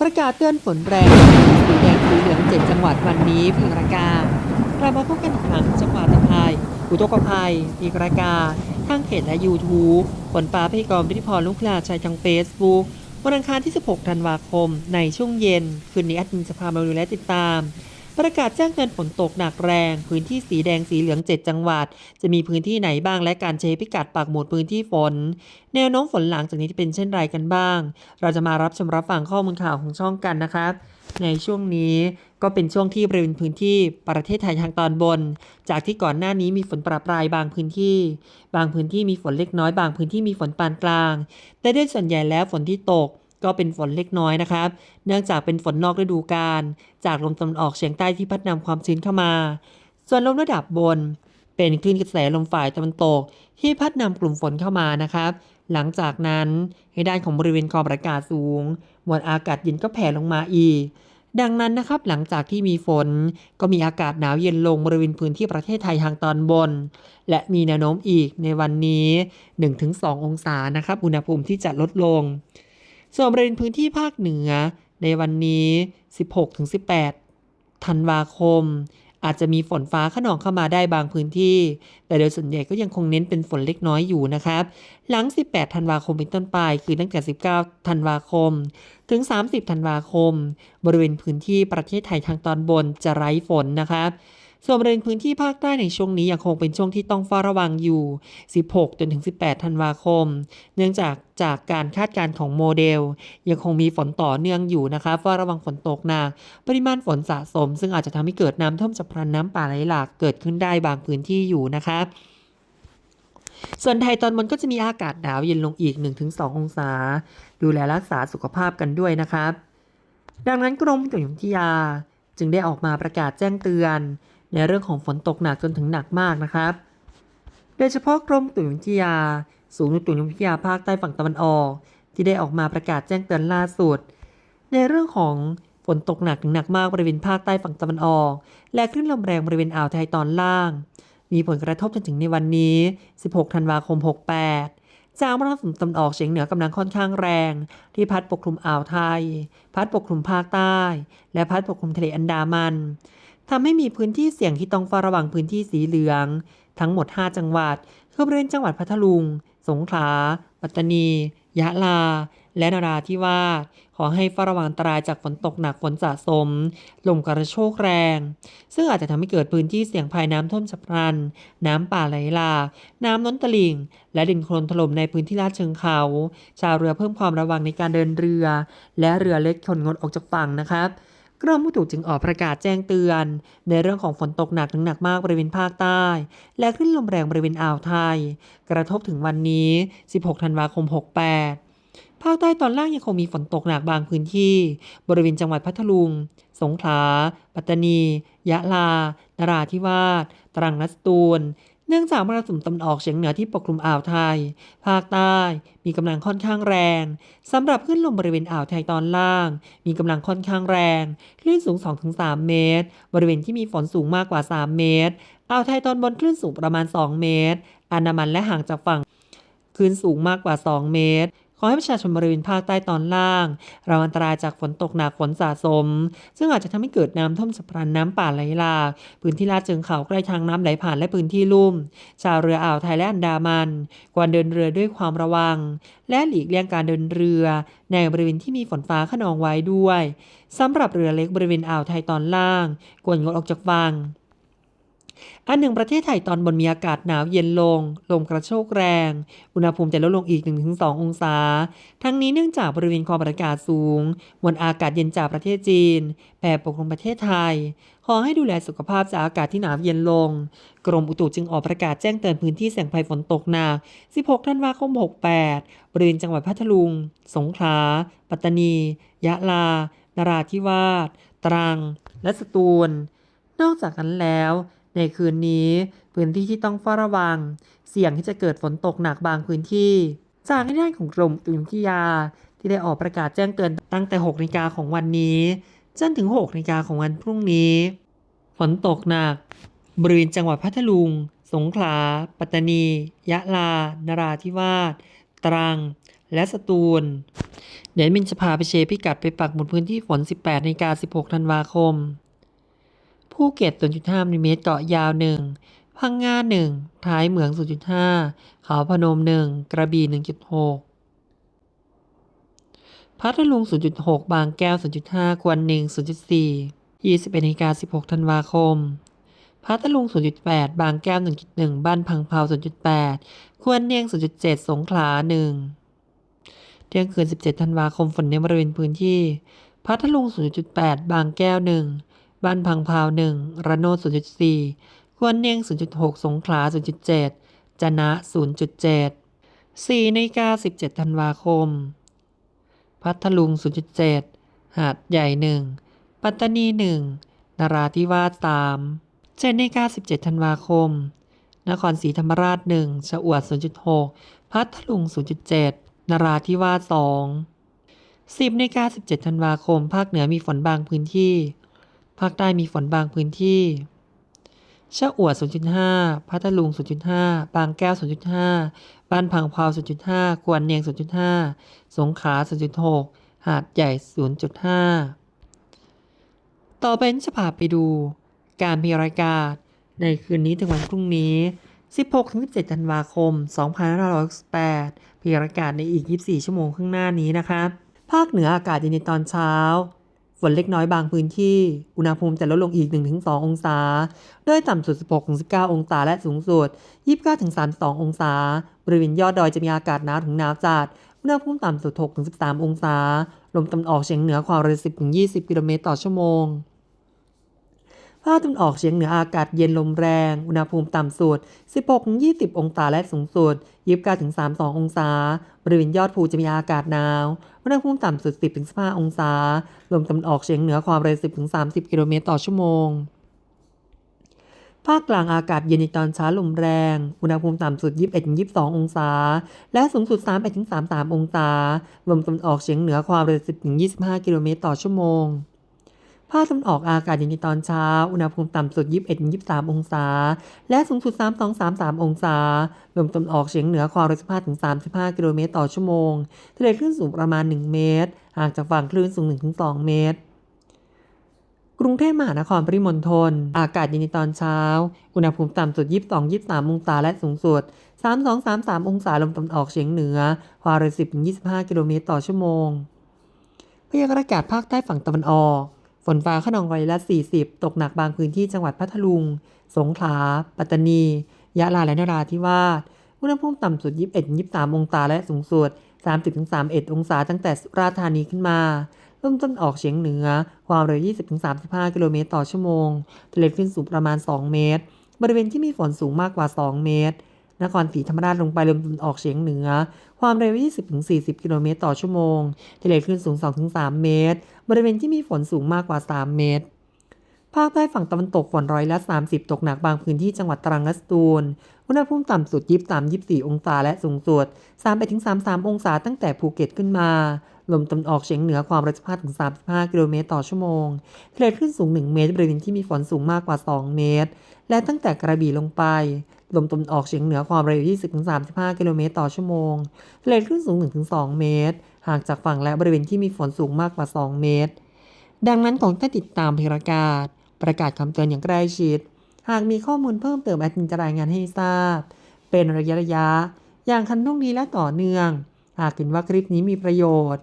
ประกาศเตือนฝนแรงสีแดงสีเหลืองเจ็ดจังหวัดวันนี้เพียงราการกลับมาพบกันอีกครั้งจังหวัดตะไคร้อุทกภัยมีรากาทางเพจและ YouTube ฝนฟ้าพยากรณ์พิธีพรลุกลาชัยทางเฟซบุ๊กวันอังคารที่ 16 ธันวาคม ในช่วงเย็น คืนนี้แอดมินจะพามาดูและติดตาม ประกาศแจ้งเตือนฝนตกหนักแรง พื้นที่สีแดงสีเหลือง 7 จังหวัด จะมีพื้นที่ไหนบ้างและการใช้พิกัดปักหมุดพื้นที่ฝน แนวโน้มฝนหลังจากนี้จะเป็นเช่นไรกันบ้าง เราจะมารับชมรับฟังข้อมูลข่าวของช่องกันนะครับในช่วงนี้ก็เป็นช่วงที่บริเวณพื้นที่ประเทศไทยทางตอนบน จากที่ก่อนหน้านี้มีฝนประปรายบางพื้นที่ บางพื้นที่มีฝนเล็กน้อยบางพื้นที่มีฝนปานกลาง แต่ด้วยส่วนใหญ่แล้วฝนที่ตก ก็เป็นฝนเล็กน้อยนะครับ เนื่องจากเป็นฝนนอกฤดูกาลจากลมตะวันออกเฉียงใต้ที่พัดนำความชื้นเข้ามา ส่วนลมระดับบน เป็นคลื่นกระแสลมฝ่ายตะวันตก ที่พัดนำกลุ่มฝนเข้ามานะครับ หลังจากนั้นในด้านของบริเวณความอากาศสูงมวลอากาศเย็นก็แผ่ลงมาอีกดังนั้นนะครับหลังจากที่มีฝนก็มีอากาศหนาวเย็นลงบริเวณพื้นที่ประเทศไทยทางตอนบน และมีแนวโน้มอีกในวันนี้ 1-2 องศานะครับ อุณหภูมิที่จะลดลง ส่วนบริเวณพื้นที่ภาคเหนือ ในวันนี้ 16-18 ธันวาคม อาจจะมีฝนฟ้าขนองเข้ามาได้บางพื้นที่ แต่โดยส่วนใหญ่ก็ยังคงเน้นเป็นฝนเล็กน้อยอยู่นะครับ หลัง 18 ธันวาคมเป็นต้นไป คือตั้งแต่ 19 ธันวาคม ถึง 30 ธันวาคม บริเวณพื้นที่ประเทศไทยทางตอนบนจะไร้ฝนนะครับ ส่วนบริเวณพื้นที่ภาคใต้ในช่วงนี้ยังคงเป็นช่วงที่ต้องเฝ้าระวังอยู่ 16 จนถึง 18 ธันวาคม เนื่องจากจากการคาดการณ์ของโมเดล ยังคงมีฝนต่อเนื่องอยู่นะคะเฝ้าระวังฝนตกหนักปริมาณฝนสะสม ซึ่งอาจจะทำให้เกิดน้ำท่วมฉับพลันน้ำป่าไหลหลากเกิดขึ้นได้บางพื้นที่อยู่นะครับส่วนไทยตอนบนก็จะมีอากาศหนาวเย็นลงอีก 1-2 องศา ดูแลรักษาสุขภาพกันด้วยนะครับ ดังนั้นกรมอุตุนิยมวิทยา จึงได้ออกมาประกาศแจ้งเตือน ในเรื่องของฝนตกหนักจนถึงหนักมากนะครับ โดยเฉพาะกรมตุนิยมวิทยา ศูนย์ตุนิยมวิทยาภาคใต้ฝั่งตะวันออก ที่ได้ออกมาประกาศแจ้งเตือนล่าสุด ในเรื่องของฝนตกหนักถึงหนักมากบริเวณภาคใต้ฝั่งตะวันออก และคลื่นลมแรงบริเวณอ่าวไทยตอนล่าง มีผลกระทบจนถึงในวันนี้ 16 ธันวาคม 68จากมรสุมตะวันออกเฉียงเหนือกำลังค่อนข้างแรง ที่พัดปกคลุมอ่าวไทย พัดปกคลุมภาคใต้ และพัดปกคลุมทะเลอันดามัน ทำให้มีพื้นที่เสี่ยงที่ต้องเฝ้าระวังพื้นที่สีเหลือง ทั้งหมด 5 จังหวัดคือบริเวณจังหวัดพัทลุง สงขลา ปัตตานี ยะลา และนราธิวาส ขอให้เฝ้าระวังอันตรายจากฝนตกหนักฝนสะสม ลมกระโชกแรง ซึ่งอาจจะทำให้เกิดพื้นที่เสี่ยงภัยน้ำท่วมฉับพลัน น้ำป่าไหลหลากน้ำล้นตลิ่ง และดินโคลนถล่มในพื้นที่ลาดเชิงเขา ชาวเรือเพิ่มความระวังในการเดินเรือ และเรือเล็กคนงดออกจากฝั่งนะครับ กรมอุตุจึงออกประกาศแจ้งเตือน ในเรื่องของฝนตกหนักถึงหนักมากบริเวณภาคใต้ และคลื่นลมแรงบริเวณอ่าวไทย กระทบถึงวันนี้ 16 ธันวาคม 68 ภาคใต้ตอนล่างยังคงมีฝนตกหนักบางพื้นที่ บริเวณจังหวัดพัทลุง สงขลา ปัตตานี ยะลา นราธิวาส ตรังและสตูล เนื่องจากมรสุมตะวันออกเฉียงเหนือที่ปกคลุมอ่าวไทย ภาคใต้ มีกำลังค่อนข้างแรงสำหรับขึ้นลมบริเวณอ่าวไทยตอนล่าง มีกำลังค่อนข้างแรงคลื่นสูง 2-3 เมตร บริเวณที่มีฝนสูงมากกว่า 3 เมตรอ่าวไทยตอนบนคลื่นสูงประมาณ 2 เมตรอันดามันและห่างจากฝั่งคลื่นสูงมากกว่า 2 เมตร อให้ประชาชนบริเวณภาคใต้ตอนล่างระวังอันตรายจากฝนตกหนักฝนสะสม ซึ่งอาจจะทำให้เกิดน้ำท่วมฉับพลันน้ำป่าไหลหลากพื้นที่ลาดเชิงเขาใกล้ทางน้ำไหลผ่านและพื้นที่ลุ่ม ชาวเรืออ่าวไทยและอันดามัน ควรเดินเรือด้วยความระวัง และหลีกเลี่ยงการเดินเรือ ในบริเวณที่มีฝนฟ้าขนองไว้ด้วยสำหรับเรือเล็กบริเวณอ่าวไทยตอนล่าง ควรงดออกจากฝั่ง อันหนึ่งประเทศไทยตอนบนมีอากาศหนาวเย็นลง ลมกระโชกแรง อุณหภูมิจะลดลงอีก 1-2 องศา ทั้งนี้เนื่องจากบริเวณความกดอากาศสูง มวลอากาศเย็นจากประเทศจีนแผ่ปกคลุมประเทศไทย ขอให้ดูแลสุขภาพจากอากาศที่หนาวเย็นลง กรมอุตุจึงออกประกาศแจ้งเตือนพื้นที่เสี่ยงภัยฝนตกหนัก 16 ธันวาคม 68 บริเวณจังหวัดพัทลุง สงขลา ปัตตานี ยะลา นราธิวาส ตรัง และสตูล นอกจากนั้นแล้ว ในคืนนี้พื้นที่ที่ต้องเฝ้าระวัง เสี่ยงที่จะเกิดฝนตกหนักบางพื้นที่ จากในด้านของกรมอุตุนิยมวิทยา ที่ได้ออกประกาศแจ้งเตือนตั้งแต่ 6นาฬิกาของวันนี้จนถึง 6นาฬิกาของวันพรุ่งนี้ ฝนตกหนัก บริเวณจังหวัดพัทลุง สงขลา ปัตตานี ยะลา นราธิวาส ตรัง และสตูล เดี๋ยวมินจะพาไปเชพิกัดไปปักหมุดพื้นที่ฝน 18นาฬิกา16 ธันวาคม ภูเก็ต 0.5มิลิเมตรเกาะยาว 1 พังงา 1 ท้ายเหมือง 0.5 เขาพนม 1 กระบี่ 1.6 พัทลุง 0.6 บางแก้ว 0.5 ควนหนึ่ง0.4 21นาฬิกา16 ธันวาคม พัทลุง 0.8 บางแก้ว 1.1 บ้านพังเผา0.8 ควรเนียง 0.7 สงขลา 1 เที่ยงคืน 17 ธันวาคม ฝนในบริเวณพื้นที่ พัทลุง 0.8 บางแก้ว 1 บ้านพังเผา1ระโนด0.4 ควรเนียง 0.6 สงขลา 0.7 จะนะ 0.7 4นาฬิกา17 ธันวาคม พัทลุง 0.7 หาดใหญ่ 1 ปัตตานี 1 นราธิวาส 3 7นาฬิกา17 ธันวาคม นครศรีธรรมราช 1 ชะอวด 0.6 พัทลุง 0.7 นราธิวาส 2 10นาฬิกา17 ธันวาคม ภาคเหนือมีฝนบางพื้นที่ ภาคใต้มีฝนบางพื้นที่ชะอวด 0.5 พัทลุง 0.5 บางแก้ว 0.5 บ้านพังเผา0.5ควรเนียง 0.5 สงขลา 0.6 หาดใหญ่ 0.5 ต่อไปจะพาไปดู การพยากรณ์ในคืนนี้ถึงวันพรุ่งนี้ 16-17 ธันวาคม 2568พยากรณ์ในอีก 24 ชั่วโมงข้างหน้านี้นะครับภาคเหนืออากาศเย็นในตอนเช้า ฝนเล็กน้อยบางพื้นที่ อุณหภูมิจะลดลงอีก 1-2 องศา โดยต่ำสุด 16-19 องศาและสูงสุด 29-32 องศา บริเวณยอดดอยจะมีอากาศหนาวถึงหนาวจัด อุณหภูมิต่ำสุด 6-13 องศา ลมตะวันออกเฉียงเหนือความเร็ว 10-20 กิโลเมตรต่อชั่วโมง ภาคตะวันออกเฉียงเหนืออากาศเย็นลมแรง อุณหภูมิต่ำสุด 16-20 องศาและสูงสุด 29-32 องศา บริเวณยอดภูจะมีอากาศหนาว อุณหภูมิต่ำสุด 10-15 องศา ลมตะวันออกเฉียงเหนือความเร็ว 10-30 กิโลเมตรต่อชั่วโมงภาคกลางอากาศเย็นในตอนเช้าลมแรง อุณหภูมิต่ำสุด 21-22 องศา และสูงสุด 31-33 องศา ลมตะวันออกเฉียงเหนือความเร็ว 10-25 กิโลเมตรต่อชั่วโมง ภาคตะวันออกอากาศเย็นในตอนเช้า อุณหภูมิต่ำสุด 21-23 องศา และสูงสุด 32-33 องศา ลมตะวันออกเฉียงเหนือความเร็ว15-35 กิโลเมตรต่อชั่วโมง ทะเลคลื่นสูงประมาณ 1 เมตร ห่างจากฝั่งคลื่นสูง 1-2 เมตรกรุงเทพมหานครปริมณฑลอากาศเย็นในตอนเช้า อุณหภูมิต่ำสุด 22-23 องศาและสูงสุด 32-33 องศาลมตะวันออกเฉียงเหนือความเร็ว10-25 กิโลเมตรต่อชั่วโมงพยากรณ์อากาศภาคใต้ฝั่งตะวันออก ฝนฟ้าขนองร้อยละ 40 ตกหนักบางพื้นที่จังหวัดพัทลุง สงขลา ปัตตานี ยะลาและนราธิวาส อุณหภูมิต่ำสุด 21-23 องศาและสูงสุด 30-31 องศาตั้งแต่สุราษฎร์ธานีขึ้นมาลมตะวันออกเฉียงเหนือ ความเร็ว 20-35 กิโลเมตรต่อชั่วโมง ทะเลคลื่นสูงประมาณ 2 เมตร บริเวณที่มีฝนสูงมากกว่า 2 เมตร นครศรีธรรมราชลงไปลมตะวันออกเฉียงเหนือ ความเร็ว 20-40 กิโลเมตรต่อชั่วโมงทะเลคลื่นสูง 2-3 เมตร บริเวณที่มีฝนสูงมากกว่า 3 เมตร ภาคใต้ฝั่งตะวันตกฝนร้อยละ 30 ตกหนักบางพื้นที่จังหวัดตรังและสตูล อุณหภูมิต่ำสุด 23-24 องศาและสูงสุด31-33 องศาตั้งแต่ภูเก็ตขึ้นมา ลมตะวันออกเฉียงเหนือความเร็ว15-35 กิโลเมตรต่อชั่วโมงทะเลคลื่นสูง 1 เมตร บริเวณที่มีฝนสูงมากกว่า 2 เมตร และตั้งแต่กระบี่ลงไป ลมตะวันออกเฉียงเหนือความเร็ว20-35 กิโลเมตรต่อชั่วโมงทะเลคลื่นสูง 1-2 เมตร ห่างจากฝั่งและบริเวณที่มีฝนสูงมากกว่า 2 เมตร ดังนั้นของท่านติดตามพยากรณ์อากาศประกาศคำเตือนอย่างใกล้ชิด หากมีข้อมูลเพิ่มเติมแอดมินจะรายงานให้ทราบ เป็นระยะระยะ อย่างคันท่องนี้และต่อเนื่อง หากเห็นว่าคลิปนี้มีประโยชน์